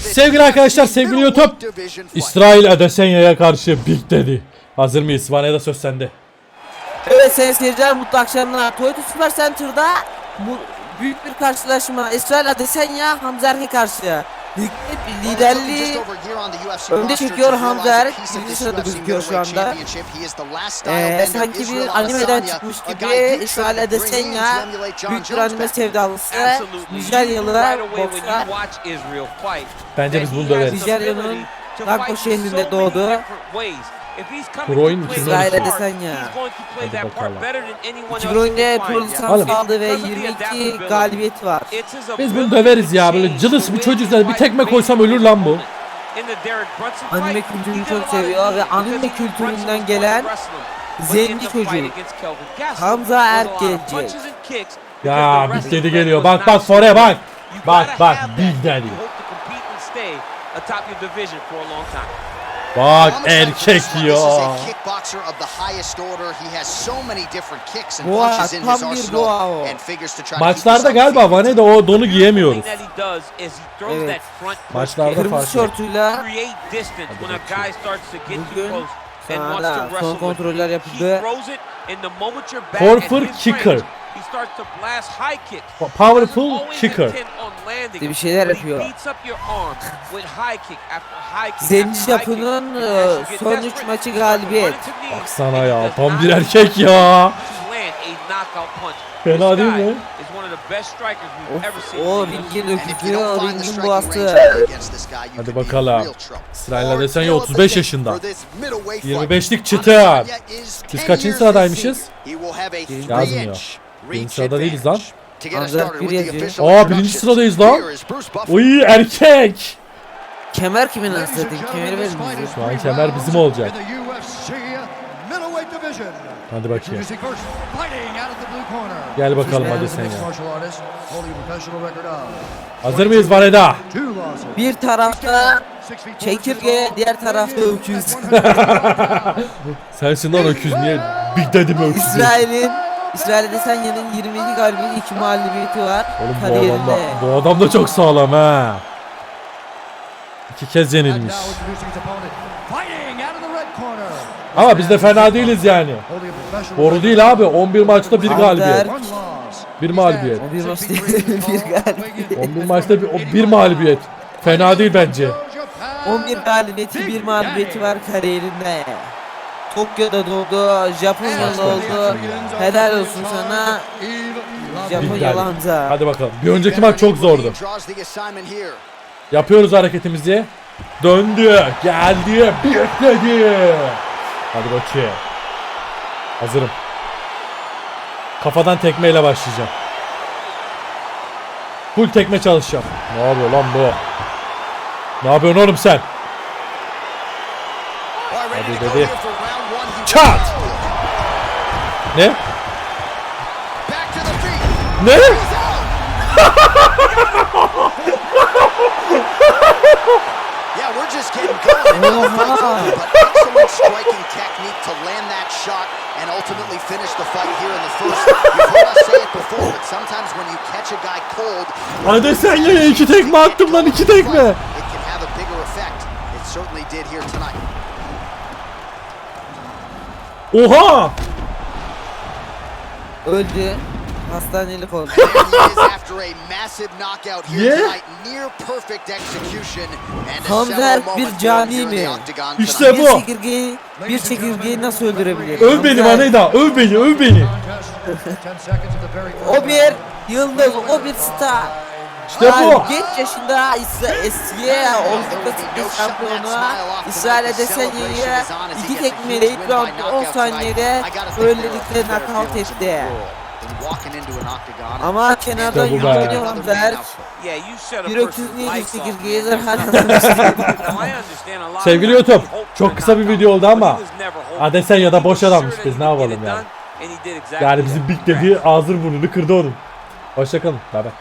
Sevgili arkadaşlar, sevgili YouTube. İsrail Adesenya'ya karşı Big Daddy. Hazır mıyız? Vana'ya söz sende. Evet sayın seyirciler mutlu akşamlar. Toyota Super Center'da bu büyük bir karşılaşma. İsrail Adesanya Hamza Erkek karşı. Bir liderliği önde çekiyor Hamza Erk. Birinci sırada gözüküyor şu anda. Ee, sanki bir animeden çıkmış gibi İsrail Adesanya büyük bir anime sevdalısı. Nijeryalı boksör. Bence biz bunu döveriz. Nijerya'nın Dagko şehrinde doğdu. Groin İsrail 2012. Adesanya. Hadi bakalım. 2010'da pro Oğlum. lisans aldı ve 22 galibiyeti var. Biz bunu döveriz ya böyle cılız bir çocuklar bir tekme koysam ölür lan bu. Anime kültürünü çok seviyor ve anime kültüründen gelen zenci çocuk. Hamza Erk gelecek. Ya Daddy geliyor. Bak bak Fore bak. Bak bak Big Daddy. Bak erkek ya. Boğa, tam bir boğa o. Maçlarda galiba Vane'de o donu giyemiyoruz. Evet. Maçlarda Kırmızı farklı. şortuyla Bugün sahada son kontroller yapıldı. Powerful kicker. Powerful kicker. Bir şeyler yapıyor. Zenci Japon'un e, son 3 maçı galibiyet. Baksana ya tam bir erkek ya. Fena değil mi? Of, o ringin o ringin boğası. Hadi bakalım. İsrail Adesanya 35 yaşında. 25'lik çıtır. Biz kaçıncı sıradaymışız? Yazmıyor. Birinci sırada değiliz lan. Bir yazıyor. Aa birinci sıradayız lan. Uy erkek. Kemer kimin anasını Kemeri verin bize. Şu an kemer bizim olacak. Hadi bakayım. Gel bakalım hadi sen ya. Hazır mıyız Vaneda? Bir tarafta çekirge, diğer tarafta öküz. Sensin lan öküz niye? Big Daddy mi öküz? İsrail'in İsrail Adesanya'nın 22 galibiyeti 2 mağlubiyeti var Oğlum bu adam da, kariyerinde. bu adam da çok sağlam ha. İki kez yenilmiş. Ama biz de fena değiliz yani. Doğru değil abi. 11 maçta bir galibiyet. Bir mağlubiyet. O bir maç değil, bir galibiyet. 11 maçta bir, bir mağlubiyet. Fena değil bence. 11 galibiyeti, bir mağlubiyeti var kariyerinde. Tokyo'da doğdu, Japonya'da oldu. Helal olsun sana Japonyalı Hamza. Hadi bakalım. Bir önceki maç çok zordu. Yapıyoruz hareketimizi. Döndü. Geldi. Bekledi. Hadi bakayım. Hazırım. Kafadan tekmeyle başlayacağım. Full tekme çalışacağım. Ne yapıyor lan bu? Ne yapıyorsun oğlum sen? Hadi dedi. Çat! Ne? Ne? Yeah, we're just getting going. But excellent striking technique to land that shot and ultimately finish the fight here in the first. You've heard us say it before, but sometimes when you catch a guy cold, Adesanya'ya iki tekme attım lan iki tekme. it can have a bigger effect. It certainly did here tonight. perfect execution. And Hamza several Erk bir cani mi? İşte tonight. Bir bu. çekirgeyi, bir çekirgeyi nasıl öldürebilir? Öv beni Hamza Erk- Vaneda. Öv beni. Öv beni. O bir yıldız, o bir star. İşte bu. Genç yaşında İsra eskiye Avrupa Fitness şampiyonu İsrail Adesanya'yı iki tekmeyle ilk roundda 10 saniyede böylelikle knockout etti. Ama kenardan İşte bu be. yürüyor Hamza Erk. Bir öküz niye çekirgeyi zırhalamıştı? Sevgili YouTube, çok kısa bir video oldu ama Adesanya da boş adammış biz ne yapalım yani. Yani bizim Big Daddy ağzını burnunu kırdı onun. Hoşçakalın. Bay bay.